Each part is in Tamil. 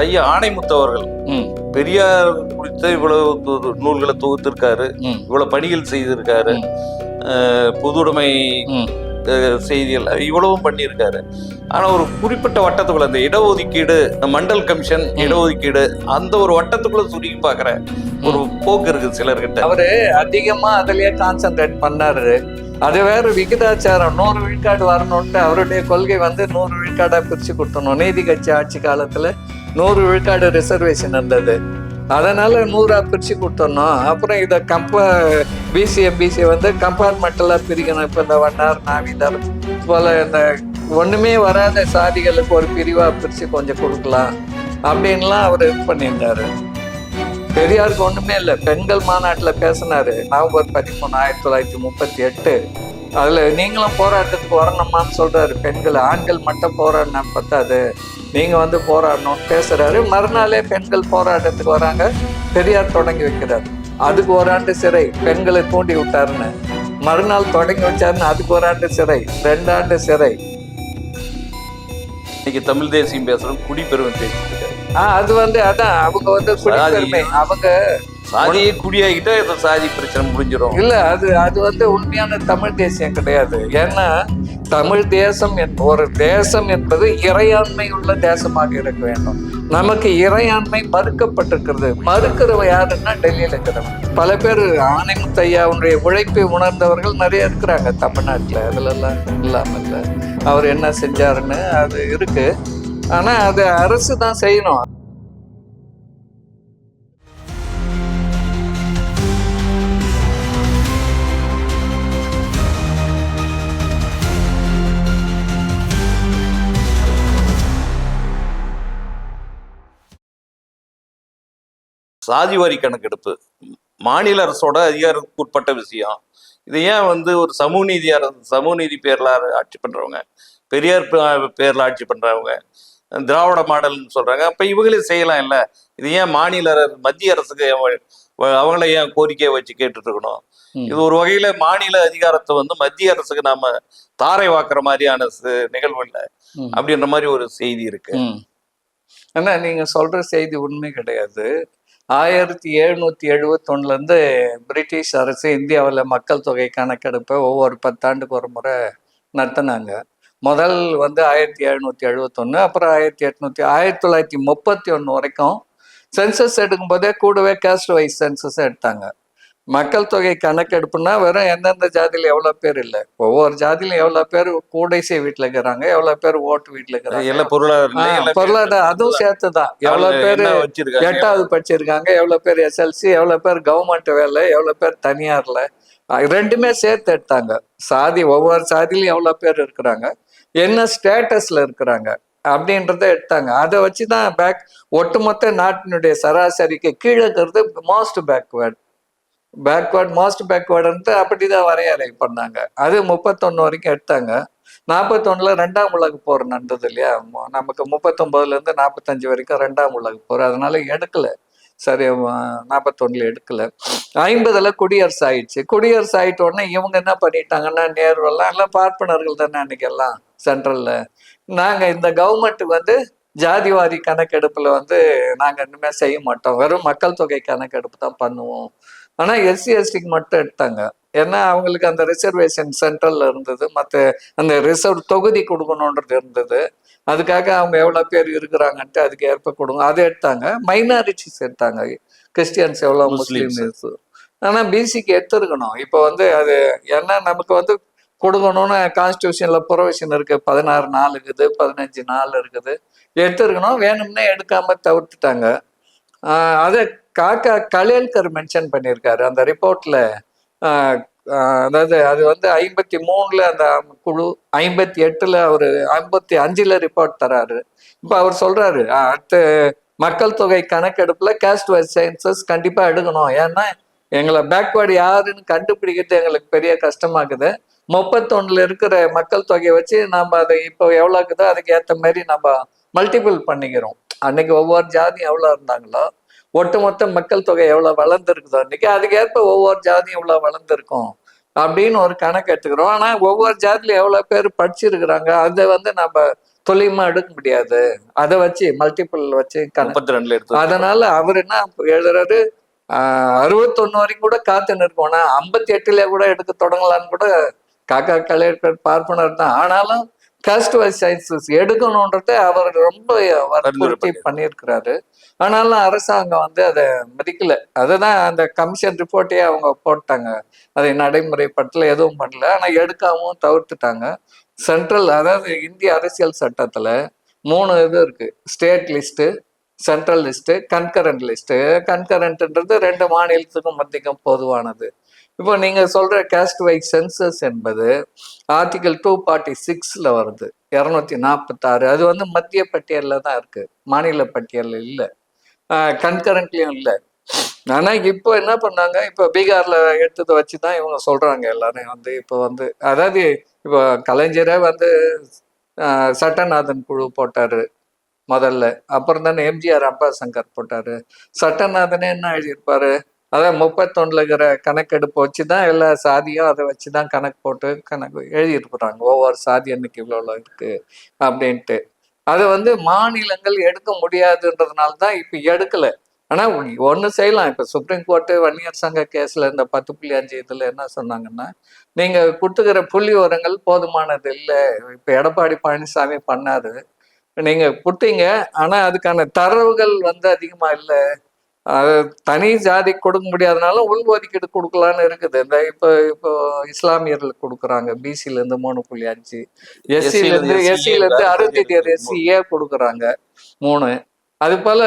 ஐயா ஆணைமுத்து அவர்கள். பெரியார் குறித்த இவ்வளவு நூல்களை தொகுத்திருக்காரு. இவ்வளவு பணிகள் செய்திருக்காரு. பொதுவுடைமை செய்திகள் இவ்வளவும் பண்ணியிருக்காரு. ஆனா ஒரு குறிப்பிட்ட வட்டத்துக்குள்ள இந்த இடஒதுக்கீடு இந்த மண்டல் கமிஷன் இடஒதுக்கீடு அந்த ஒரு வட்டத்துக்குள்ள சுருக்கி பாக்குற ஒரு போக்கு இருக்கு சிலர்கிட்ட. அவரு அதிகமா அதுலயே கான்சென்ட்ரேட் பண்ணாரு. அது வேற விகிதாச்சாரம். நூறு விழுக்காடு வரணும்ட்டு அவருடைய கொள்கை வந்து நூறு விழுக்காடா பிரிச்சு கொடுத்தணும். நீதி கட்சி ஆட்சி காலத்துல நூறு விழுக்காடு ரிசர்வேஷன் இருந்தது. அதனால நூறா பிரிச்சு கொடுத்துடணும் அப்புறம் இதை கம்ப பிசி எம்பிசி வந்து கம்பார்ட்மெண்டெல்லாம் பிரிக்கணும். இப்போ இந்த வண்ணார் நாவிதர் போல இந்த ஒன்றுமே வராத சாதிகளுக்கு ஒரு பிரிவாக பிரிச்சு கொஞ்சம் கொடுக்கலாம். அப்படின்லாம் அவர் இது பண்ணியிருந்தார். பெரியாருக்கு ஒன்றுமே இல்லை. பெண்கள் மாநாட்டில் பேசினார். நவம்பர் பதிமூணு ஆயிரத்தி தொள்ளாயிரத்தி முப்பத்தி எட்டு. அதுல நீங்களும் போராட்டத்துக்கு வரணுமான்னு சொல்றாரு. பெண்கள் ஆண்கள் மட்டும் போராடினா பத்தாது. நீங்க வந்து போராடணும்னு பேசுறாரு. மறுநாளே பெண்கள் போராட்டத்துக்கு வராங்க. பெரியார் தொடங்கி வைக்கிறார். அதுக்கு ஒரு ஆண்டு சிறை. பெண்களை தூண்டி விட்டாருன்னு. மறுநாள் தொடங்கி வச்சாருன்னு அதுக்கு ஒரு ஆண்டு சிறை. ரெண்டு ஆண்டு சிறை. இன்னைக்கு தமிழ் தேசியம் பேசுறோம் குடிப்பெருமை பேசிட்டு ஆஹ் அது வந்து அதான். அவங்க வந்து குடிப்பெருமை அவங்க சாதியே குடியாகிட்டா இந்த சாதி பிரச்சனை முடிஞ்சிடும் இல்ல அது அது வந்து உண்மையான தமிழ் தேசியம் கிடையாது. ஏன்னா தமிழ் தேசம் ஒரு தேசம் என்பது இறையாண்மை உள்ள தேசமாக இருக்க வேண்டும். நமக்கு இறையாண்மை மறுக்கப்பட்டிருக்கிறது. மறுக்கிறவ யாருன்னா டெல்லியில இருக்கிறவங்க பல பேர் ஆணைமுத்தையாவுடைய உழைப்பை உணர்ந்தவர்கள் நிறைய இருக்கிறாங்க தமிழ்நாட்டுல. அதுல எல்லாம் இல்லாம இல்ல. அவர் என்ன செஞ்சாருன்னு அது இருக்கு. ஆனா அது அரசு தான் செய்யணும். சாதி வாரி கணக்கெடுப்பு. மாநில அரசோட அதிகாரத்துக்கு உட்பட்ட விஷயம். இது ஏன் வந்து ஒரு சமூக நீதி அரசு சமூக நீதி பேர்ல ஆட்சி பண்றவங்க பெரியார் பேர்ல ஆட்சி பண்றவங்க திராவிட மாடல்னு சொல்றாங்க. அப்ப இவங்களே செய்யலாம் இல்ல? இது ஏன் மாநில மத்திய அரசுக்கு அவங்கள ஏன் கோரிக்கையை வச்சு கேட்டுட்டு இருக்கணும். இது ஒரு வகையில மாநில அதிகாரத்தை வந்து மத்திய அரசுக்கு நாம தாரை வாக்குற மாதிரியான நிகழ்வு இல்ல. அப்படின்ற மாதிரி ஒரு செய்தி இருக்கு. ஆனா நீங்க சொல்ற செய்தி உண்மை கிடையாது. ஆயிரத்தி எழுநூத்தி எழுபத்தொன்னுலேருந்து பிரிட்டிஷ் அரசு இந்தியாவில் மக்கள் தொகை கணக்கெடுப்பை ஒவ்வொரு பத்தாண்டுக்கு ஒரு முறை நடத்தினாங்க. முதல் வந்து ஆயிரத்தி எழுநூத்தி எழுவத்தொன்னு அப்புறம் ஆயிரத்தி எட்நூத்தி ஆயிரத்தி தொள்ளாயிரத்தி முப்பத்தி ஒன்று வரைக்கும் சென்சஸ் எடுக்கும்போதே கூடவே கேஸ்ட் வைஸ் சென்சஸ் எடுத்தாங்க. மக்கள் தொகை கணக்கெடுப்புனா வெறும் எந்தெந்த ஜாதியில எவ்வளவு பேர் இல்லை. ஒவ்வொரு ஜாதியிலும் எவ்வளவு பேர் கூடைசை வீட்டுல இருக்கிறாங்க எவ்வளவு பேர் ஓட்டு வீட்டுல இருக்கிறாங்க. எல்லா பொருளாதார பொருளாதாரம் அதுவும் சேர்த்துதான். எவ்வளவு அவங்க பேர் எட்டாவது படிச்சிருக்காங்க எவ்வளவு பேர் எஸ்எல்சி எவ்வளவு பேர் கவர்மெண்ட் வேலை எவ்வளவு பேர் தனியார்ல. ரெண்டுமே சேர்த்து எடுத்தாங்க. சாதி ஒவ்வொரு சாதியிலும் எவ்வளவு பேர் இருக்கிறாங்க என்ன ஸ்டேட்டஸ்ல இருக்கிறாங்க அப்படின்றத எடுத்தாங்க. அதை வச்சுதான் பேக் ஒட்டுமொத்த நாட்டினுடைய சராசரிக்கு கீழே இருக்கிறது மோஸ்ட் பேக்வேர்ட் பேக்வேர்ட் மோஸ்ட் பேக்வேர்டுன்ட்டு அப்படிதான் வரையறை பண்ணாங்க. அது முப்பத்தொன்று வரைக்கும் எடுத்தாங்க. நாற்பத்தொன்னில் ரெண்டாம் உலக போர் நடந்தது இல்லையா? நமக்கு முப்பத்தொம்போதுலேருந்து நாற்பத்தஞ்சு வரைக்கும் ரெண்டாம் உலக போர். அதனால எடுக்கலை. சரி நாற்பத்தொன்னில் நாற்பத்தொன்னுல எடுக்கல. ஐம்பதில் குடியரசு ஆயிடுச்சு. குடியரசு ஆகிட்ட உடனே இவங்க என்ன பண்ணிட்டாங்கன்னா நேருவெல்லாம் எல்லாம் பார்ப்பனர்கள் தானே அன்னைக்கு எல்லாம் நாங்கள் இந்த கவர்மெண்ட் வந்து ஜாதிவாரி கணக்கெடுப்பில் வந்து நாங்கள் இன்னுமே செய்ய மாட்டோம். வெறும் மக்கள் தொகை கணக்கெடுப்பு தான் பண்ணுவோம். ஆனா எஸ்சி எஸ்டிக்கு மட்டும் எடுத்தாங்க. ஏன்னா அவங்களுக்கு அந்த ரிசர்வேஷன் சென்ட்ரல்ல இருந்தது. மற்ற அந்த ரிசர்வ் தொகுதி கொடுக்கணுன்றது இருந்தது. அதுக்காக அவங்க எவ்வளவு பேர் இருக்கிறாங்கன்ட்டு அதுக்கு ஏற்ப கொடுங்க. அதை எடுத்தாங்க. மைனாரிட்டிஸ் எடுத்தாங்க. கிறிஸ்டியன்ஸ் எவ்வளவு முஸ்லிம்ஸ். முஸ்லீம்ஸ் ஆனா பிசிக்கு எடுத்துருக்கணும். இப்போ வந்து அது ஏன்னா நமக்கு வந்து கொடுக்கணும்னு கான்ஸ்டியூஷன்ல ப்ரொவிஷன் இருக்கு. பதினாறு நாள் இருக்குது பதினஞ்சு நாள் இருக்குது. எடுத்துருக்கணும். வேணும்னே எடுக்காம தவிர்த்துட்டாங்க. அதை காக்கா கலேல்கர் மென்ஷன் பண்ணியிருக்காரு அந்த ரிப்போர்ட்ல அதாவது அது வந்து ஐம்பத்தி மூணுல அந்த குழு ஐம்பத்தி எட்டுல அவர் ஐம்பத்தி அஞ்சுல ரிப்போர்ட் தராரு. இப்போ அவர் சொல்றாரு ஆஹ் அடுத்த மக்கள் தொகை கணக்கெடுப்புல காஸ்ட் வைஸ் சயின்சஸ் கண்டிப்பா எடுக்கணும். ஏன்னா எங்களை பேக்வேர்டு யாருன்னு கண்டுபிடிக்கிறது எங்களுக்கு பெரிய கஷ்டமாக்குது முப்பத்தொன்னுல இருக்கிற மக்கள் தொகையை வச்சு நம்ம அதை இப்போ எவ்வளோக்குதோ அதுக்கு ஏற்ற மாதிரி நம்ம மல்டிபிள் பண்ணிக்கிறோம். அன்னைக்கு ஒவ்வொரு ஜாதியும் எவ்வளோ இருந்தாங்களோ ஒட்டுமொத்த மக்கள் தொகை எவ்வளோ வளர்ந்துருக்குதோ அன்னைக்கு அதுக்கேற்ப ஒவ்வொரு ஜாதியும் எவ்வளோ வளர்ந்துருக்கும் அப்படின்னு ஒரு கணக்கு எடுத்துக்கிறோம். ஆனால் ஒவ்வொரு ஜாதியில எவ்வளோ பேர் படிச்சிருக்கிறாங்க அதை வந்து நம்ம துல்லியமா எடுக்க முடியாது. அதை வச்சு மல்டிபிள் வச்சு முப்பத்தி ரெண்டுல எடுத்து அதனால அவர் என்ன எழுதுறாரு? அறுபத்தொன்னு வரைக்கும் கூட காத்து நிற்கும். ஆனா ஐம்பத்தி எட்டுல கூட எடுக்க தொடங்கலான்னு கூட காக்கா கலைஞர் பார்ப்பனர் தான். ஆனாலும் காஸ்ட் வைஸ் சயின்சஸ் எடுக்கணுன்றத அவர் ரொம்ப வற்புறுத்தி பண்ணியிருக்கிறாரு. ஆனாலும் அரசாங்கம் வந்து அதை மதிக்கல. அதுதான் அந்த கமிஷன் ரிப்போர்ட்டே அவங்க போட்டாங்க. அதை நடைமுறைப்படுத்தல எதுவும் பண்ணல. ஆனா எடுக்காமவும் தவிர்த்துட்டாங்க. சென்ட்ரல் அதாவது இந்திய அரசியல் சட்டத்துல மூணு இது இருக்கு. State list central list concurrent list கன்கரண்ட்ன்றது ரெண்டு மாநிலத்துக்கும் மத்திக்கும் பொதுவானது. இப்போ நீங்க சொல்ற கேஸ்ட் வைஸ் சென்சஸ் என்பது ஆர்டிகல் டூ ஃபார்ட்டி சிக்ஸ்ல வருது. இரநூத்தி நாற்பத்தாறு அது வந்து மத்திய பட்டியலில் தான் இருக்கு. மாநில பட்டியலில் இல்லை. கன்கரண்ட்லயும் இல்லை. ஆனால் இப்போ என்ன பண்ணாங்க? இப்போ பீகாரில் எடுத்ததை வச்சு தான் இவங்க சொல்றாங்க எல்லாரும் வந்து. இப்போ வந்து அதாவது இப்போ கலைஞரே வந்து சட்டநாதன் குழு போட்டாரு முதல்ல. அப்புறம் தானே எம்ஜிஆர் அம்பாசங்கர் போட்டாரு. சட்டநாதனே என்ன எழுதியிருப்பாரு? அதான் முப்பத்தொன்னுல இருக்கிற கணக்கெடுப்பு வச்சு தான் எல்லா சாதியும் அதை வச்சு தான் கணக்கு போட்டு கணக்கு எழுதிட்டு போகிறாங்க ஒவ்வொரு சாதி அன்னைக்கு இவ்வளோ இருக்கு அப்படின்ட்டு. அதை வந்து மாநிலங்கள் எடுக்க முடியாதுன்றதுனால தான் இப்போ எடுக்கலை. ஆனால் ஒன்று செய்யலாம். இப்போ சுப்ரீம் கோர்ட்டு வன்னியர் சங்க கேஸில் இந்த பத்து புள்ளி அஞ்சு இதில் என்ன சொன்னாங்கன்னா நீங்கள் கொடுத்துக்கிற புள்ளி உரங்கள் போதுமானது இல்லை. இப்போ எடப்பாடி பழனிசாமி பண்ணாரு. நீங்கள் கொடுத்தீங்க. ஆனால் அதுக்கான தரவுகள் வந்து அதிகமாக இல்லை. தனி ஜாதி கொடுக்க முடியாதனால உள்ஒதுக்கீடு கொடுக்கலான்னு இருக்குது. இந்த இப்போ இப்போ இஸ்லாமியர்களுக்கு கொடுக்குறாங்க. பிசில இருந்து மூணு புள்ளி அஞ்சு எஸ்சில இருந்து எஸ்சில இருந்து அறுபத்தி எஸ்சியே கொடுக்குறாங்க. மூணு. அது போல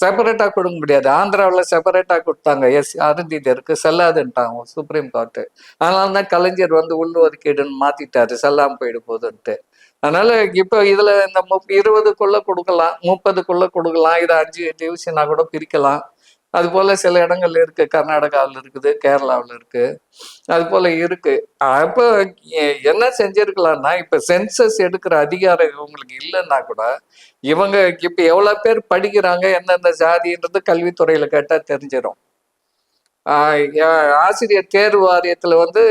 செப்பரேட்டா கொடுக்க முடியாது. ஆந்திராவில் செப்பரேட்டா கொடுத்தாங்க. எஸ் அருந்திதருக்கு செல்லாதுன்ட்டாங்க. சுப்ரீம் கோர்ட்டு அதனால தான் கலைஞர் வந்து உள் ஒதுக்கீடுன்னு மாத்திட்டாரு. செல்லாம போயிடு போகுதுன்ட்டு. அதனால இப்போ இதுல இந்த முப் இருபதுக்குள்ள கொடுக்கலாம் முப்பதுக்குள்ள கொடுக்கலாம் இதை அஞ்சு டிவிஷனா கூட பிரிக்கலாம். அது போல சில இடங்கள்ல இருக்கு. கர்நாடகாவில் இருக்குது கேரளாவில் இருக்கு. அது போல இருக்கு. அப்போ என்ன செஞ்சிருக்கலாம்னா இப்ப சென்சஸ் எடுக்கிற அதிகாரம் இவங்களுக்கு இல்லைன்னா கூட இவங்க இப்ப எவ்வளவு பேர் படிக்கிறாங்க எந்தெந்த ஜாதின்றது கல்வித்துறையில கேட்டா தெரிஞ்சிடும் ஆசிரியர் தேர்வு வாரியத்துல வந்து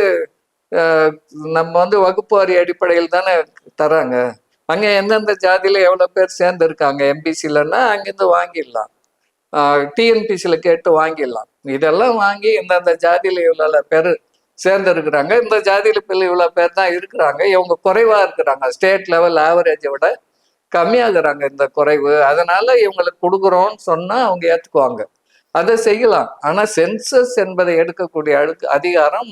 நம்ம வந்து வகுப்பு வாரி அடிப்படையில் தானே தராங்க. அங்கே எந்தெந்த ஜாதியில எவ்வளோ பேர் சேர்ந்து இருக்காங்க எம்பிசிலன்னா அங்கேருந்து வாங்கிடலாம். டிஎன்பிசியில் கேட்டு வாங்கிடலாம். இதெல்லாம் வாங்கி இந்தந்த ஜாதியில இவ்வளவு பேர் சேர்ந்து இருக்கிறாங்க இந்த ஜாதியில பிள்ளை இவ்வளோ பேர் தான் இருக்கிறாங்க. இவங்க குறைவாக இருக்கிறாங்க. ஸ்டேட் லெவல் ஆவரேஜை விட கம்மியாகிறாங்க இந்த குறைவு. அதனால இவங்களுக்கு கொடுக்குறோன்னு சொன்னால் அவங்க ஏற்றுக்குவாங்க அதை செய்யலாம். ஆனா சென்சஸ் என்பதை எடுக்கக்கூடிய அழுக்கு அதிகாரம்.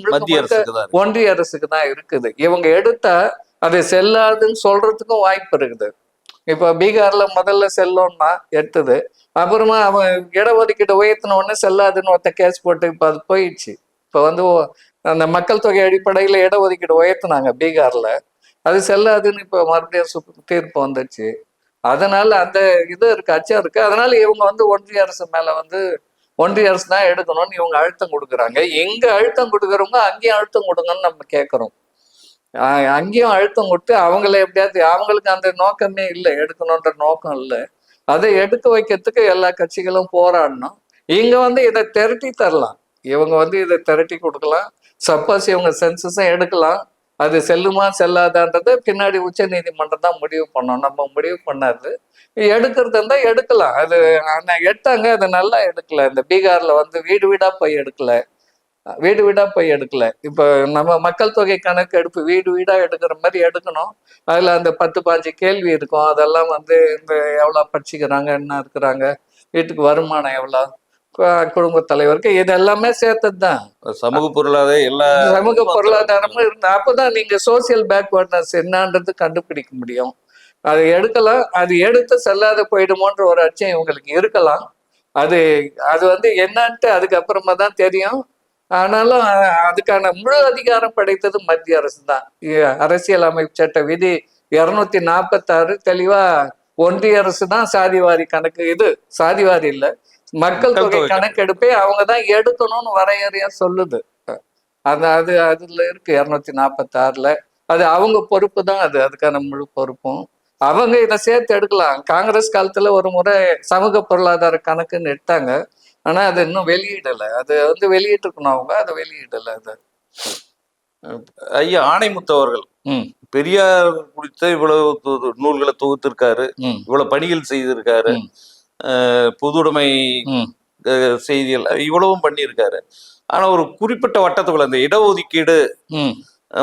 ஒன்றிய அரசுக்கு தான் இருக்குது. இவங்க எடுத்தா அது செல்லாதுன்னு சொல்றதுக்கும் வாய்ப்பு இருக்குது. இப்ப பீகார்ல முதல்ல செல்லும்னா எடுத்தது. அப்புறமா அவன் இடஒதுக்கீடு உயர்த்தின உடனே செல்லாதுன்னு ஒருத்த கேஸ் போட்டு இப்ப அது போயிடுச்சு. இப்ப வந்து அந்த மக்கள் தொகை அடிப்படையில இடஒதுக்கீடு உயர்த்தினாங்க பீகார்ல. அது செல்லாதுன்னு இப்ப மறுபடியும் சுப்~ தீர்ப்பு வந்துடுச்சு. அதனால அந்த இது இருக்கு அச்சம் இருக்கு. அதனால இவங்க வந்து ஒன்றிய அரசு மேல வந்து ஒன்றிய அரசு தான் எடுக்கணும்னு இவங்க அழுத்தம் கொடுக்குறாங்க. எங்க அழுத்தம் கொடுக்குறவங்க அங்கேயும் அழுத்தம் கொடுங்கன்னு நம்ம கேட்குறோம். அங்கேயும் அழுத்தம் கொடுத்து அவங்கள எப்படியாவது அவங்களுக்கு அந்த நோக்கமே இல்லை எடுக்கணுன்ற நோக்கம் இல்லை. அதை எடுக்க வைக்கிறதுக்கு எல்லா கட்சிகளும் போராடணும். இங்க வந்து இதை திரட்டி தரலாம். இவங்க வந்து இதை திரட்டி கொடுக்கலாம். சப்போஸ் இவங்க சென்சஸும் எடுக்கலாம். அது செல்லுமா செல்லாதான்றதை பின்னாடி உச்ச நீதிமன்றம் தான் முடிவு பண்ணோம் நம்ம முடிவு பண்ணாது. எடுக்கிறது இருந்தால் எடுக்கலாம். அது ஆனால் எடுத்தாங்க அது நல்லா எடுக்கல. இந்த பீகார்ல வந்து வீடு வீடா போய் எடுக்கல. வீடு வீடா போய் எடுக்கல. இப்போ நம்ம மக்கள் தொகை கணக்கு எடுப்பு வீடு வீடா எடுக்கிற மாதிரி எடுக்கணும். அதுல அந்த பத்து பாஞ்சு கேள்வி இருக்கும். அதெல்லாம் வந்து இந்த எவ்வளோ படிச்சுக்கிறாங்க என்ன இருக்கிறாங்க வீட்டுக்கு வருமானம் எவ்வளோ குடும்ப தலைவருக்கு இது எல்லாமே சேர்த்தது தான் சமூக பொருளாதார எல்லா சமூக பொருளாதாரமும் இருந்தா அப்பதான் நீங்க சோசியல் பேக்வர்ட்னஸ் என்னன்றது கண்டுபிடிக்க முடியும். அது எடுக்கலாம் அது எடுத்து செல்லாத போயிடுமோன்ற ஒரு அச்சம் இவங்களுக்கு இருக்கலாம். அது அது வந்து என்னன்ட்டு அதுக்கப்புறமா தான் தெரியும். ஆனாலும் அதுக்கான முழு அதிகாரம் படைத்தது மத்திய அரசு தான் அரசியல் அமைப்பு சட்ட விதி இருநூத்தி நாற்பத்தாறு தெளிவா ஒன்றிய அரசு தான் சாதிவாரி கணக்கு. இது சாதிவாரி இல்ல. மக்கள் தொகை கணக்கெடுப்பே அவங்க தான் எடுக்கணும்னு வரையறையா சொல்லுது. அது அது அதுல இருக்கு இருநூத்தி நாற்பத்தாறுல அது அவங்க பொறுப்பு தான் அது அதுக்கான முழு பொறுப்பும். அவங்க இதை சேர்த்து எடுக்கலாம். காங்கிரஸ் காலத்துல ஒரு முறை சமூக பொருளாதார கணக்குன்னு எடுத்தாங்க. ஆனா அது இன்னும் வெளியிடல. அது வந்து வெளியிட்டிருக்கணும் அவங்க அதை வெளியிடல அது. ஐயா ஆணைமுத்து அவர்கள். ம். பெரியார் குறித்த இவ்வளவு நூல்களை தொகுத்திருக்காரு. இவ்வளவு பணிகள் செய்திருக்காரு. ம். அஹ் பொதுவுடைமை ம். அஹ், செய்திகள் இவ்வளவும் பண்ணியிருக்காரு. ஆனா ஒரு குறிப்பிட்ட வட்டத்துக்குள்ள இந்த இடஒதுக்கீடு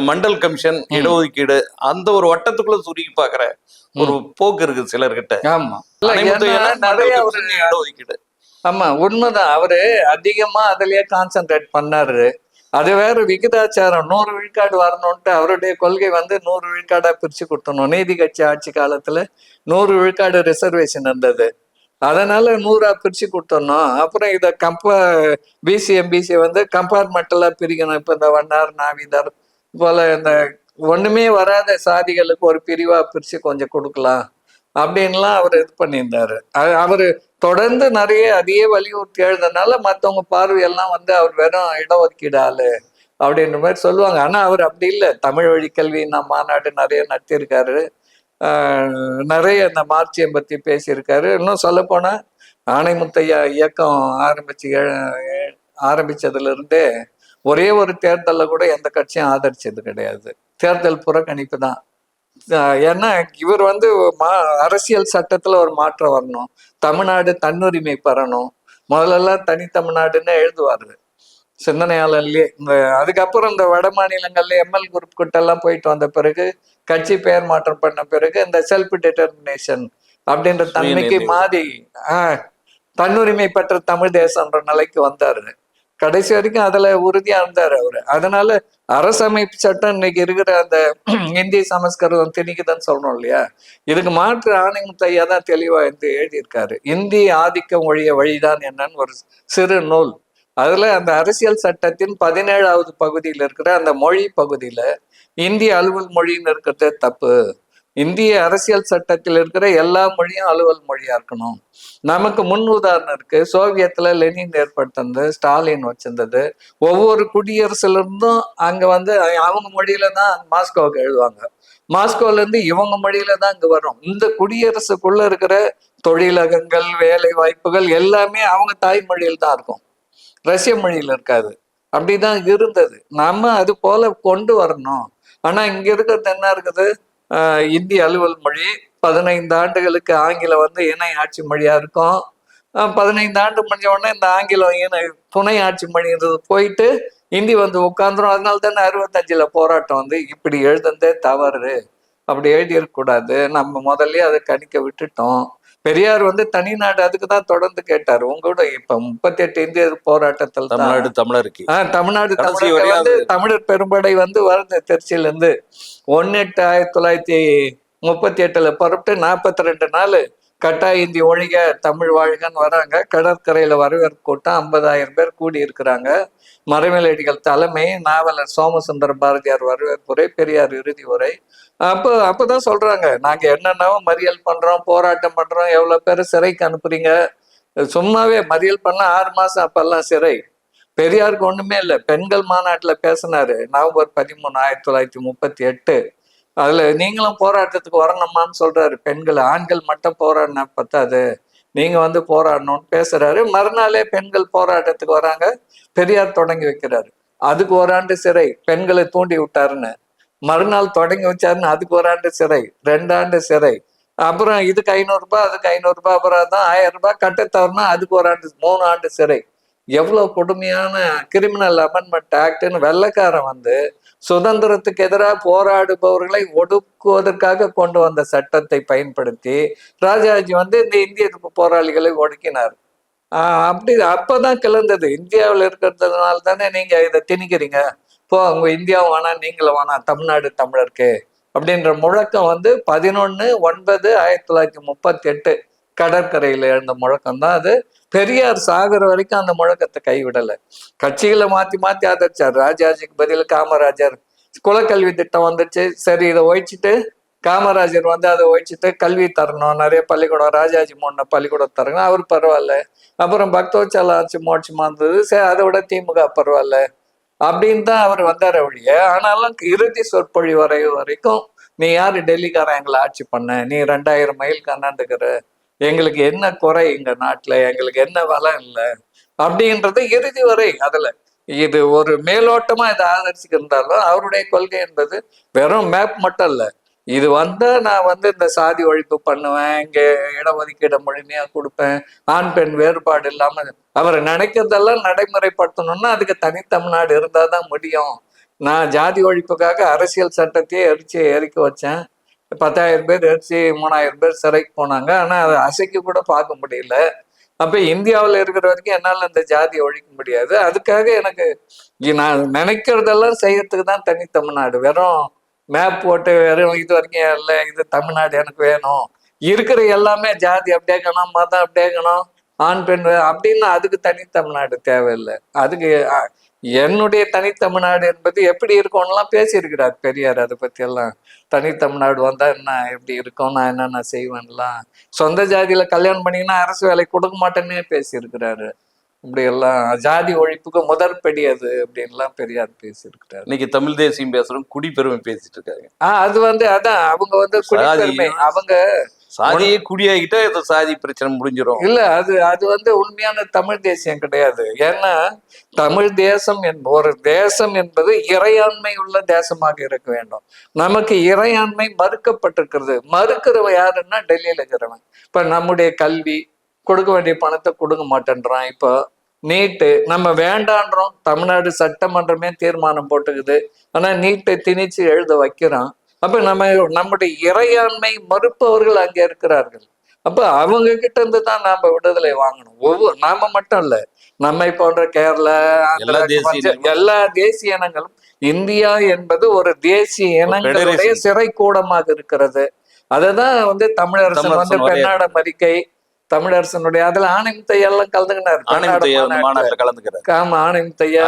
மண்டல் கமிஷன் இடஒதுக்கீடு அந்த ஒரு வட்டத்துக்குள்ள சுருக்கி பாக்குற ஒரு போக்கு இருக்கு சிலர்கிட்ட. இடஒதுக்கீடு. ஆமா உண்மைதான். அவரு அதிகமா அதுலயே கான்சென்ட்ரேட் பண்ணாரு. அது வேற விகிதாச்சாரம். நூறு விழுக்காடு வரணும்ட்டு அவருடைய கொள்கை வந்து நூறு விழுக்காடா பிரிச்சு கொடுத்தணும். நீதி கட்சி ஆட்சி காலத்துல நூறு விழுக்காடு ரிசர்வேஷன் இருந்தது. அதனால நூறா பிரிச்சு கொடுத்தோம்னா அப்புறம் இதை கம்ப பிசி எம்பிசி வந்து கம்பார்ட்மெண்டலா பிரிக்கணும். இப்ப இந்த வண்ணார் நாவிதார் போல இந்த ஒண்ணுமே வராத சாதிகளுக்கு ஒரு பிரிவா பிரிச்சு கொஞ்சம் கொடுக்கலாம். அப்படின்லாம் அவர் இது பண்ணியிருந்தாரு. அ- அவரு தொடர்ந்து நிறைய அதையே வலியுறுத்தி எழுதுனால மற்றவங்க பார்வையெல்லாம் வந்து அவர் வெறும் இடஒதுக்கீடு ஆளு அப்படின்ற மாதிரி சொல்லுவாங்க. ஆனா அவர் அப்படி இல்லை. தமிழ் வழி கல்வி நான் மாநாடு நிறைய நடத்தியிருக்காரு. நிறைய இந்த மார்ச்சியம் பத்தி பேசியிருக்காரு. இன்னும் சொல்லப்போனால் ஆணைமுத்தையா இயக்கம் ஆரம்பிச்சு ஆரம்பித்ததுலேருந்தே ஆரம்பிச்சதுல இருந்தே ஒரே ஒரு தேர்தலில் கூட எந்த கட்சியும் ஆதரிச்சது கிடையாது. தேர்தல் புறக்கணிப்பு தான். ஏன்னா இவர் வந்து மா அரசியல் சட்டத்துல ஒரு மாற்றம் வரணும். தமிழ்நாடு தன்னுரிமை பெறணும். முதல்லலாம் தனி தமிழ்நாடுன்னு எழுதுவாரு. சிந்தனையாளர்லயே இந்த அதுக்கப்புறம் இந்த வட மாநிலங்கள்ல எம்எல் குரூப் கிட்ட எல்லாம் போயிட்டு வந்த பிறகு கட்சி பெயர் மாற்றம் பண்ண பிறகு இந்த செல்ஃப் டிட்டர்மினேஷன் அப்படின்ற தன்மைக்கு மாறி ஆஹ் தன்னுரிமை பெற்ற தமிழ் தேசம்ன்ற நிலைக்கு வந்தாரு. கடைசி வரைக்கும் அதுல உறுதியா இருந்தாரு அவரு. அதனால அரசமைப்பு சட்டம் இன்னைக்கு இருக்கிற அந்த இந்திய சமஸ்கிருதம் திணிக்குதுன்னு சொல்றோம் இல்லையா? இதுக்கு மாற்று ஆணைமுத்தையா தான் தெளிவா வந்து எழுதியிருக்காரு. இந்திய ஆதிக்கம் ஒழிய வழிதான் என்னன்னு ஒரு சிறு நூல். அதுல அந்த அரசியல் சட்டத்தின் பதினேழாவது பகுதியில் இருக்கிற அந்த மொழி பகுதியில இந்திய அலுவல் மொழின்னு இருக்கிறது தப்பு. இந்திய அரசியல் சட்டத்தில் இருக்கிற எல்லா மொழியும் அலுவல் மொழியா இருக்கணும். நமக்கு முன் உதாரணம் இருக்கு. சோவியத்துல லெனின் ஏற்படுத்தினது ஸ்டாலின் வச்சிருந்தது. ஒவ்வொரு குடியரசுல இருந்தும் அங்க வந்து அவங்க மொழியில தான் மாஸ்கோவுக்கு எழுதுவாங்க. மாஸ்கோல இருந்து இவங்க மொழியில தான் இங்க வரும். இந்த குடியரசுக்குள்ள இருக்கிற தொழிலகங்கள் வேலை வாய்ப்புகள் எல்லாமே அவங்க தாய்மொழியில் தான் இருக்கும். ரஷ்ய மொழியில் இருக்காது. அப்படிதான் இருந்தது. நாம அது போல கொண்டு வரணும். ஆனா இங்க இருக்கிறது என்ன இருக்குது? இந்தி இந்திய அலுவல் மொழி. பதினைந்து ஆண்டுகளுக்கு ஆங்கிலம் வந்து இணை ஆட்சி மொழியா இருக்கும். பதினைந்து ஆண்டு முடிஞ்ச உடனே இந்த ஆங்கிலம் இணை துணை ஆட்சி மொழின்றது போயிட்டு இந்தி வந்து உட்காந்துரும் அதனால தானே அறுபத்தஞ்சுல போராட்டம் வந்து இப்படி எழுதந்தே தவறு. அப்படி எழுதியிருக்கக்கூடாது நம்ம முதல்ல அதை கணிக்க விட்டுட்டோம். பெரியார் வந்து தனி நாடு அதுக்கு தான் தொடர்ந்து கேட்டார். உங்களோட இப்ப முப்பத்தி எட்டு இந்திய போராட்டத்தில் தமிழ்நாடு தமிழருக்கு. ஆஹ் தமிழ்நாடு வந்து தமிழர் பெரும்படை வந்து வருது திருச்சியில இருந்து ஒன்னு எட்டு ஆயிரத்தி தொள்ளாயிரத்தி முப்பத்தி எட்டுல புறப்பட்டு நாற்பத்தி ரெண்டு நாள் கட்டா இந்தி ஒழிக தமிழ் வாழ்கன்னு வராங்க. கடற்கரையில வரவேற்பு கூட்டம் ஐம்பதாயிரம் பேர் கூடி இருக்கிறாங்க மறைமலடிகள் தலைமை நாவலர் சோமசுந்தர பாரதியார் வரவேற்புரை பெரியார் இறுதி உரை. அப்போ அப்பதான் சொல்றாங்க நாங்க என்னென்னவோ மறியல் பண்றோம் போராட்டம் பண்றோம் எவ்வளவு பேர் சிறைக்கு அனுப்புறீங்க? சும்மாவே மறியல் பண்ண ஆறு மாசம் அப்பெல்லாம் சிறை. பெரியாருக்கு ஒண்ணுமே இல்லை பெண்கள் மாநாட்டுல பேசினாரு நவம்பர் பதிமூணு ஆயிரத்தி தொள்ளாயிரத்தி முப்பத்தி எட்டு. அதுல நீங்களும் போராட்டத்துக்கு வரணுமான்னு சொல்றாரு. பெண்கள் ஆண்கள் மட்டும் போராடினா பத்தாது. நீங்க வந்து போராடணும்னு பேசுறாரு. மறுநாளே பெண்கள் போராட்டத்துக்கு வராங்க. பெரியார் தொடங்கி வைக்கிறாரு. அதுக்கு ஒரு ஆண்டு சிறை. பெண்களை தூண்டி விட்டாருன்னு. மறுநாள் தொடங்கி வச்சாருன்னு அதுக்கு ஒரு ஆண்டு சிறை. ரெண்டாண்டு சிறை. அப்புறம் இதுக்கு ஐநூறுரூபா அதுக்கு ஐநூறுரூபா அப்புறம் தான் ஆயிரம் ரூபாய் கட்ட தவறுனா அதுக்கு ஒரு ஆண்டு மூணு ஆண்டு சிறை. எவ்வளோ கொடுமையான கிரிமினல் அமெண்ட்மெண்ட் ஆக்டுன்னு வெள்ளைக்காரன் வந்து சுதந்திரத்துக்கு எதிராக போராடுபவர்களை ஒடுக்குவதற்காக கொண்டு வந்த சட்டத்தை பயன்படுத்தி ராஜாஜி வந்து இந்த இந்திய எதிர்ப்பு போராளிகளை ஒடுக்கினார். ஆஹ் அப்படி அப்பதான் கிளந்தது. இந்தியாவில் இருக்கிறதுனால தானே நீங்க இதை திணிக்கிறீங்க. போ உங்க இந்தியாவும் வேணாம் நீங்களும் வேணாம் தமிழ்நாடு தமிழருக்கு அப்படின்ற முழக்கம் வந்து பதினொன்னு ஒன்பது ஆயிரத்தி தொள்ளாயிரத்தி முப்பத்தி எட்டு கடற்கரையில் எழுந்த முழக்கம் தான் அது. பெரியார் சாகிற வரைக்கும் அந்த முழக்கத்தை கைவிடலை. கட்சிகளை மாத்தி மாத்தி ஆதரிச்சார். ராஜாஜிக்கு பதில் காமராஜர். குலக்கல்வி திட்டம் வந்துச்சு. சரி இதை ஒழிச்சிட்டு காமராஜர் வந்து அதை ஒழிச்சிட்டு கல்வி தரணும். நிறைய பள்ளிக்கூடம் ராஜாஜி மூணு பள்ளிக்கூடம் தரணும். அவர் பரவாயில்ல. அப்புறம் பக்தோச்சால ஆட்சி மோட்சமா இருந்தது. சரி அதை விட திமுக பரவாயில்ல அப்படின்னு தான் அவர் வந்தார் ஒழிய ஆனாலும் இறுதி சொற்பொழி வரை வரைக்கும் நீ யாரு டெல்லிக்காரன் எங்களை ஆட்சி பண்ண? நீ ரெண்டாயிரம் மைல் கண்ணாண்டுக்கிற எங்களுக்கு என்ன குறை எங்க நாட்டுல? எங்களுக்கு என்ன வளம் இல்லை? அப்படின்றது இறுதி வரை அதுல. இது ஒரு மேலோட்டமா இதை ஆதரிச்சுக்கிருந்தாலும் அவருடைய கொள்கை என்பது வெறும் மேப் மட்டும் இல்லை. இது வந்தால் நான் வந்து இந்த சாதி ஒழிப்பு பண்ணுவேன் இங்கே இடஒதுக்கீடு முழுமையா கொடுப்பேன் ஆண் பெண் வேறுபாடு இல்லாம அவரை நினைக்கிறதெல்லாம் நடைமுறைப்படுத்தணும்னா அதுக்கு தனித்தமிழ்நாடு இருந்தாதான் முடியும். நான் ஜாதி ஒழிப்புக்காக அரசியல் சட்டத்தையே எரிச்சு எரிக்க வச்சேன். பத்தாயிரம் பேர் எரிச்சு மூணாயிரம் பேர் சிறைக்கு போனாங்க. ஆனால் அதை அசைக்க கூட பார்க்க முடியல. அப்போ இந்தியாவில் இருக்கிற வரைக்கும் என்னால் அந்த ஜாதியை ஒழிக்க முடியாது. அதுக்காக எனக்கு நான் நினைக்கிறதெல்லாம் செய்யறதுக்கு தான் தனி தமிழ்நாடு. வெறும் மேப் போட்டு வெறும் இது வரைக்கும் இல்லை இது தமிழ்நாடு எனக்கு வேணும். இருக்கிற எல்லாமே ஜாதி அப்படியே கணும் மதம் அப்படியே இருக்கணும் ஆண் பெண் அப்படின்னு அதுக்கு தனி தமிழ்நாடு தேவையில்லை. அதுக்கு என்னுடைய தனித்தமிழ்நாடு என்பது எப்படி இருக்கும்லாம் பேசியிருக்கிறார் பெரியார் அதை பத்தி எல்லாம் தனித்தமிழ்நாடு வந்தா என்ன எப்படி இருக்கும் நான் என்னென்ன செய்வேன்லாம். சொந்த ஜாதியில கல்யாணம் பண்ணீங்கன்னா அரசு வேலை கொடுக்க மாட்டேன்னே பேசியிருக்கிறாரு. இப்படி எல்லாம் ஜாதி ஒழிப்புக்கு முதற்படி அது அப்படின்லாம் பெரியார் பேசியிருக்கிறாரு. இன்னைக்கு தமிழ் தேசியம் பேசுறோம் குடிப்பெருமை பேசிட்டு இருக்காங்க. ஆஹ் அது வந்து அதான் அவங்க வந்து குடிப்பெருமை அவங்க சாதியே குடியாகிட்டா இந்த சாதி பிரச்சனை முடிஞ்சிடும் இல்ல அது அது வந்து உண்மையான தமிழ் தேசியம் கிடையாது. ஏன்னா தமிழ் தேசம் என்ப ஒரு தேசம் என்பது இறையாண்மை உள்ள தேசமாக இருக்க வேண்டும். நமக்கு இறையாண்மை மறுக்கப்பட்டிருக்கிறது. மறுக்கிறவன் யாருன்னா டெல்லியில இருக்கிறவன். இப்ப நம்முடைய கல்வி கொடுக்க வேண்டிய பணத்தை கொடுக்க மாட்டேன்றான். இப்போ நீட்டு நம்ம வேண்டான்றோம். தமிழ்நாடு சட்டமன்றமே தீர்மானம் போட்டுக்குது. ஆனா நீட்டை திணிச்சு எழுத வைக்கிறான். அப்ப நம்ம நம்முடைய இறையாண்மை மறுப்பவர்கள் அங்கே இருக்கிறார்கள் அப்ப அவங்க கிட்ட இருந்து தான் நாம விடுதலை வாங்கணும் ஒவ்வொரு நாம மட்டும் இல்ல நம்மை போன்ற கேரளா எல்லா தேசிய இனங்களும். இந்தியா என்பது ஒரு தேசிய இனங்களுடைய. சிறை கூடமாக இருக்கிறது அததான் வந்து தமிழரசன் வந்து பெண்ணாடம் அறிக்கை தமிழரசனுடைய அதுல ஆணையத்தை எல்லாம் கலந்துக்கினார் ஆணையத்தைய பெண்ணாடம் மாநாட்டுல. மாநாட்டில் கலந்துக்கிறார் ஆமா ஆணையத்தையா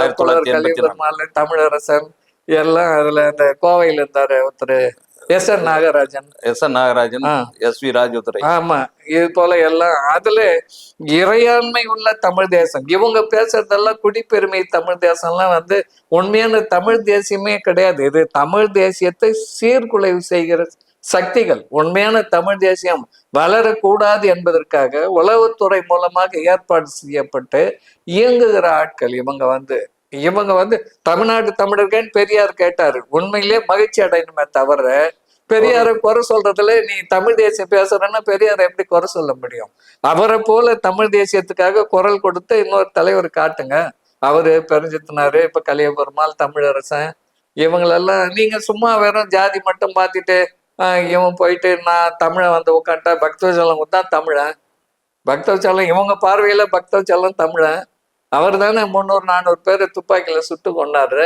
கலிபெருமாள் தமிழரசன் எல்லாம் அதுல இந்த கோவையில இருந்தாரு ஒருத்தர். S N Nagarajan. S N Nagarajan. S V Rajadurai ஆமா. இது போல எல்லாம் அதுல இறையாண்மை உள்ள தமிழ் தேசம். இவங்க பேசுறதெல்லாம் குடிப்பெருமை தமிழ் தேசம்லாம் வந்து உண்மையான தமிழ் தேசியமே கிடையாது. இது தமிழ் தேசியத்தை சீர்குலைவு செய்கிற சக்திகள். உண்மையான தமிழ் தேசியம் வளரக்கூடாது என்பதற்காக உளவுத்துறை மூலமாக ஏற்பாடு செய்யப்பட்டு இயங்குகிற ஆட்கள் இவங்க வந்து. இவங்க வந்து தமிழ்நாட்டு தமிழர்கள்னு பெரியார் கேட்டாரு. உண்மையிலேயே மகிழ்ச்சி அடையணுமே தவிர பெரியாரை குறை சொல்றதுல நீ தமிழ் தேசியம் பேசுறன்னா பெரியாரை எப்படி குறை சொல்ல முடியும்? அவரை போல தமிழ் தேசியத்துக்காக குரல் கொடுத்து இன்னொரு தலைவர் காட்டுங்க. அவரு பெருஞ்சித்தினாரு இப்ப கலியபெருமாள் தமிழரசன் இவங்களெல்லாம் நீங்க சும்மா வெறும் ஜாதி மட்டும் பார்த்துட்டு இவன் போயிட்டு நான் தமிழன் வந்து உட்காந்துட்டா பக்தவச்சலம் தான் தமிழன். பக்தவச்சலம் இவங்க பார்வையில பக்தவச்சலம் தமிழன். அவர் தானே முந்நூறு நானூறு பேர் துப்பாக்கியில் சுட்டு கொண்டாடுற?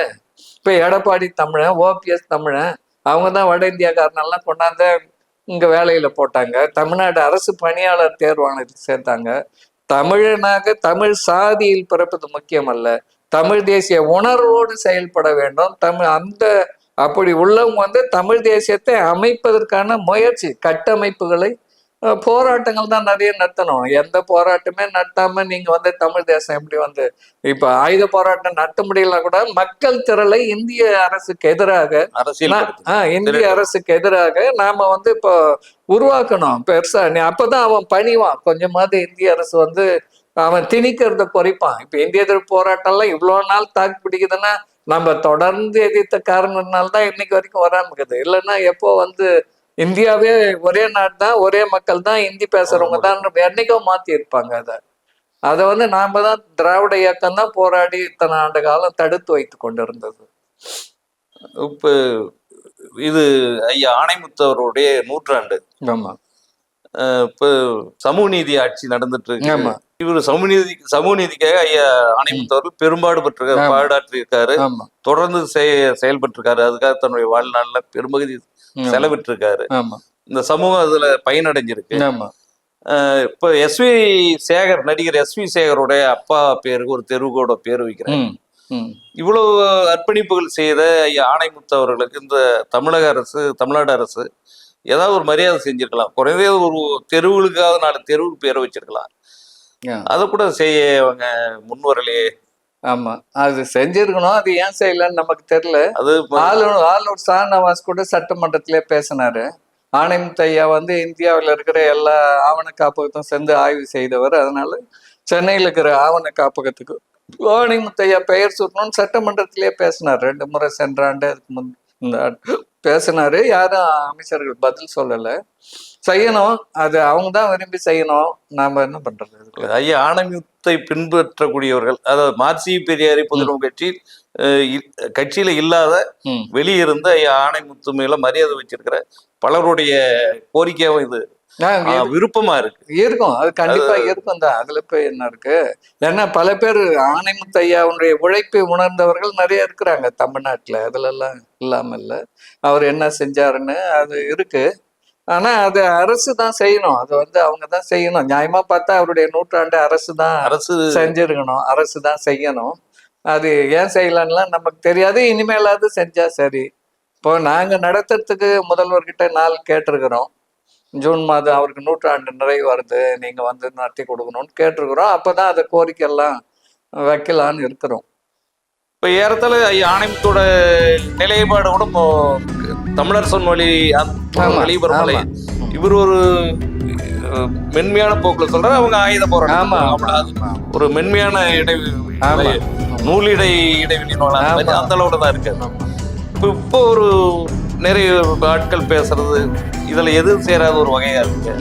இப்போ எடப்பாடி தமிழன் ஓபிஎஸ் தமிழன் அவங்க தான் வட இந்தியாக்காரனெல்லாம் கொண்டாந்து இங்கே வேலையில் போட்டாங்க. தமிழ்நாடு அரசு பணியாளர் தேர்வாணையத்துக்கு சேர்த்தாங்க. தமிழனாக தமிழ் சாதியில் பிறப்பது முக்கியம் அல்ல தமிழ் தேசிய உணர்வோடு செயல்பட வேண்டும். தமிழ் அந்த அப்படி உள்ளவங்க வந்து தமிழ் தேசியத்தை அமைப்பதற்கான முயற்சி கட்டமைப்புகளை போராட்டங்கள் தான் நிறைய நடத்தணும். எந்த போராட்டமே நடத்தாம நீங்க வந்து தமிழ் தேசம் எப்படி வந்து இப்ப ஆயுத போராட்டம் நடத்த முடியல கூட மக்கள் திரளை இந்திய அரசுக்கு எதிராக இந்திய அரசுக்கு எதிராக நாம வந்து இப்போ உருவாக்கணும். பெருசா நீ அப்பதான் அவன் பணிவான். கொஞ்சமாவது இந்திய அரசு வந்து அவன் திணிக்கிறத குறைப்பான். இப்ப இந்திய எதிர்ப்பு போராட்டம்லாம் இவ்வளவு நாள் தாக்கு பிடிக்குதுன்னா நம்ம தொடர்ந்து எதிர்த்த காரணத்தினால தான் இன்னைக்கு வரைக்கும் வராம இருக்குது. இல்லைன்னா எப்போ வந்து இந்தியாவே ஒரே நாடு தான் ஒரே மக்கள் தான் இந்தி பேசுறவங்க தான் என்னைக்கோ மாத்தி இருப்பாங்க அதை. அதை வந்து நாம தான் திராவிட இயக்கம் தான் போராடி இத்தனை ஆண்டு காலம் தடுத்து வைத்து கொண்டிருந்தது. இப்ப இது ஐயா ஆணைமுத்தவருடைய நூற்றாண்டு. ஆமா. இப்ப சமூக நீதி ஆட்சி நடந்துட்டு இருக்கு. ஆமா. இவர் சமூக நீதி சமூக நீதிக்காக ஐயா ஆணைமுத்தவர்கள் பெரும்பாடு பெற்றிருக்காரு ஆமா. பாடாற்றி இருக்காரு ஆமா. தொடர்ந்து செய- செயல்பட்டிருக்காரு. அதுக்காக தன்னுடைய வாழ்நாள்ல பெரும்பகுதி ஆமா. செலவிட்டிருக்காரு. ஆமா. இந்த சமூகம் அதுல பயனடைஞ்சிருக்கு. இப்ப எஸ் வி சேகர் நடிகர் எஸ் வி சேகருடைய அப்பா பேருக்கு ஒரு தெருவோட பேர் ம். இவ்வளவு அர்ப்பணிப்புகள் செய்த ஆணைமுத்து அவர்களுக்கு இந்த தமிழக அரசு தமிழ்நாடு அரசு ஏதாவது ஒரு மரியாதை செஞ்சிருக்கலாம். குறைந்தது ஒரு தெருவுகளுக்காவது நாலு தெருவுக்கு பேர் வச்சிருக்கலாம். அதை கூட செய்ய அவங்க முன்வரலையே ஆமா. அது செஞ்சிருக்கணும். அது ஏன் செய்யலன்னு நமக்கு தெரியல. அது ஆளுநர் ஆளுநர் ஷாநவாஸ் கூட சட்டமன்றத்திலே பேசினாரு. ஆணைமுத்து ஐயா வந்து இந்தியாவில் இருக்கிற எல்லா ஆவண காப்பகத்தையும் சேர்ந்து ஆய்வு செய்தவர். அதனால சென்னையில் இருக்கிற ஆவண காப்பகத்துக்கு கோவணி முத்தையா பெயர் சூட்டணும்னு சட்டமன்றத்திலேயே பேசினார். ரெண்டு முறை சென்ற ஆண்டு அதுக்கு முன் இந்த பேசினாரு. யாரும் அமைச்சர்கள் பதில் சொல்லல. செய்யணும். அது அவங்க தான் விரும்பி செய்யணும். நாம என்ன பண்றது? ஐயா ஆணையத்தை பின்பற்றக்கூடியவர்கள் அதாவது மார்க்சிய பெரியாரி பொதுநலம் கட்சி கட்சியில இல்லாத. வெளியிருந்து ஐயா ஆணைமுத்து மேல மரியாதை வச்சிருக்கிற பலருடைய கோரிக்கையாவும் இது. விருப்பமா இருக்கு. இருக்கும். அது கண்டிப்பா இருக்கும் தான். அதுல போய் என்ன இருக்கு? ஏன்னா பல பேர் ஆணைமுத்து ஐயாவுடைய உழைப்பை உணர்ந்தவர்கள் நிறைய இருக்கிறாங்க தமிழ்நாட்டுல. அதுல எல்லாம் இல்லாம இல்ல அவர் என்ன செஞ்சாருன்னு அது இருக்கு. ஆனா அது அரசு தான் செய்யணும். அது வந்து அவங்க தான் செய்யணும். நியாயமா பார்த்தா அவருடைய நூற்றாண்டு அரசு தான் அரசு செஞ்சிருக்கணும். அரசு தான் செய்யணும். அது ஏன் செய்யலன்னுலாம் நமக்கு தெரியாது. இனிமேலாவது செஞ்சா சரி. இப்போ நாங்க நடத்துறதுக்கு முதல்வர்கிட்ட நாள் கேட்டிருக்கிறோம். ஜூன் மாதம் அவருக்கு நூற்றாண்டு நிறைவு வருது. நீங்க வந்து நடத்தி கொடுக்கணும்னு கேட்டிருக்கிறோம். அப்பதான் அதை கோரிக்கை எல்லாம் வைக்கலான்னு இருக்கிறோம். இப்ப ஏறத்தாழ ஆணையத்தோட நிலைப்பாடு கூட இப்போ தமிழரசன் வழி ஆமா, வெளிவரும் ஆமா. இவர் ஒரு மென்மையான போக்குல சொல்றாரு அவங்க ஆயுத போராட்டம் ஒரு மென்மையான இடை ஆமா. நூலிடை இடைவெளி. அந்த அளவுல தான் இருக்கு இப்போ இப்போ ஒரு நிறைய ஆட்கள் பேசுறது இதுல எது சேராத ஒரு வகையா இருக்கு?